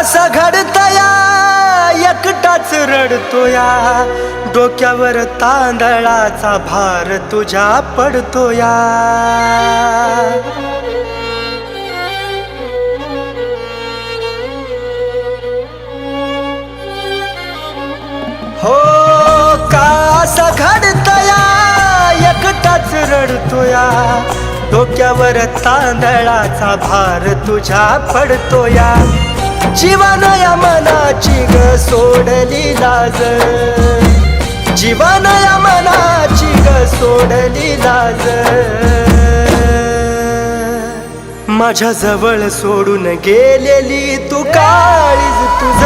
असं घडतया एकटाच रडतोया. डोक्यावर तांदळाचा भार तुझ्या पडतोया. हो का असं घडतया एकटाच रडतोया. डोक्यावर तांदळाचा भार तुझ्या पडतोया. जीवनया मनाची ग सोडली लाज. जीवनया मनाची ग सोडली लाज. माझ्या जवळ सोडून गेलेली तू काळीज तुझ.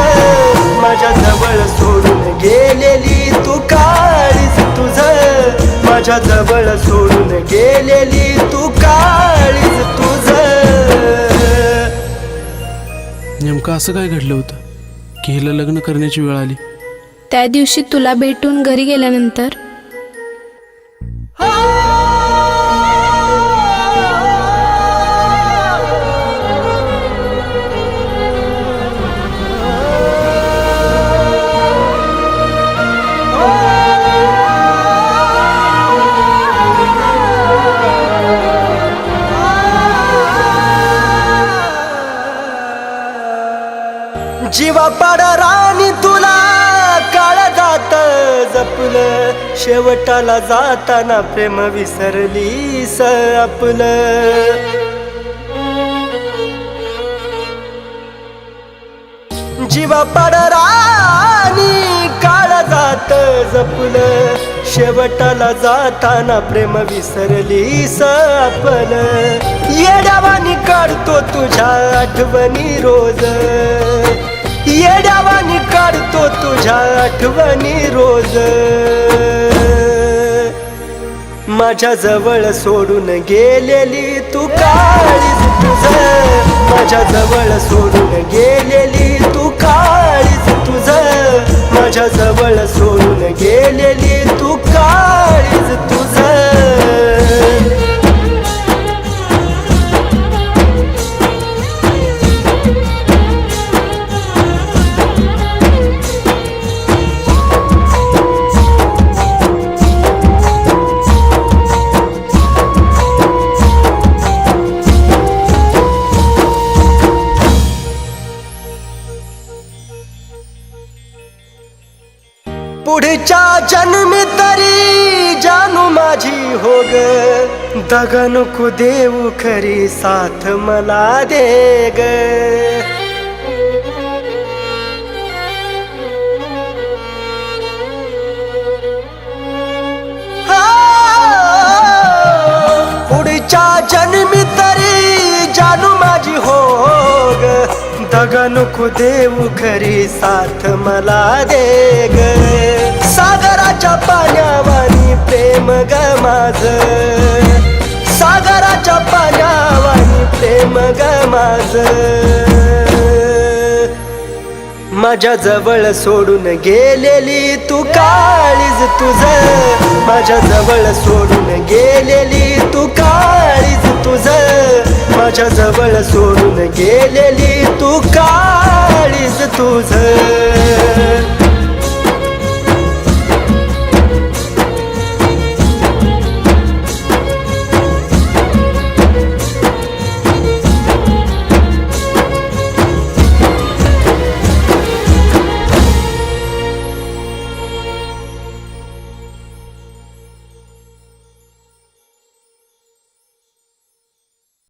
माझ्या जवळ सोडून गेलेली तू काळीज तुझ. माझ्या जवळ सोडून गेलेली तू काळीज तुझ. नेमकं असं काय घडलं होतं? की हिला लग्न करण्याची वेळ आली? त्या दिवशी तुला भेटून घरी गेल्यानंतर जीवा पाड राणी तुला काळ जात जपलं. शेवटाला जाताना प्रेम विसरलीस आपलं. जीवा पाड राणी काळ जात जपलं. शेवटाला जाताना प्रेम विसरलीस आपलं. येड्यावानी काढतो तुझ्या आठवणी रोज. येड्यावानी काढतो तुझ्या आठवणी रोज. माझ्या जवळ सोडून गेलेली तू काळीज तुझ. माझ्या जवळ सोडून गेलेली तू काळीज तुझ. माझ्या जवळ सोडून गेलेली तू का पुढच्या जन्मी तरी जानू माझी हो ग दग नको देऊ खरी साथ मला दे ग दग नको देऊ खरी साथ मला दे ग. सागराच्या पाण्यावानी प्रेम ग माझ. सागराच्या पाण्यावानी प्रेम ग माझ. माझ्या जवळ सोडून गेलेली तू काळीज तुझ. माझ्या जवळ सोडून गेलेली माझ्या जवळ सोडून गेलेली तू काळीस तुझ.